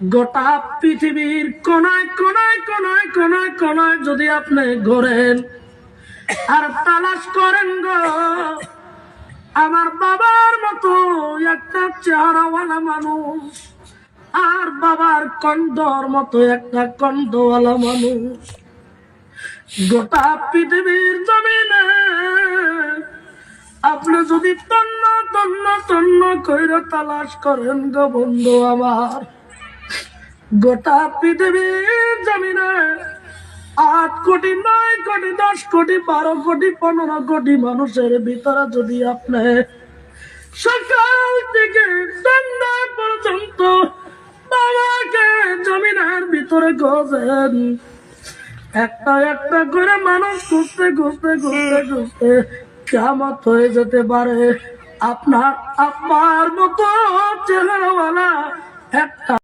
গোটা পৃথিবীর কোনায় কোনায় কোনায় কোনায় কোনায় যদি আপনি ঘোরেন, আর তালাশ করেন গো, আমার বাবার মতো একটা চেহারাওয়ালা মানুষ, আর বাবার কণ্ঠর মতো একটা কণ্ঠওয়ালা মানুষ। গোটা পৃথিবীর জমিনে আপনি যদি তন্ন তন্ন তন্ন কইরে তালাশ করেন গো বন্ধু আমার। গোটা পৃথিবীর জমিনে আট কোটি, নয় কোটি, দশ কোটি, বারো কোটি, পনেরো কোটি মানুষের ভিতরে যদি আপনি সকাল থেকে সন্ধ্যা পর্যন্ত বাবাকে জমিনের ভিতরে খোঁজেন একটা একটা করে মানুষ খুঁজতে খুঁজতে খুঁজতে খুঁজতে কেমত হয়ে যেতে পারে। আপনার আপনার মতো চেহারাওয়ালা একটা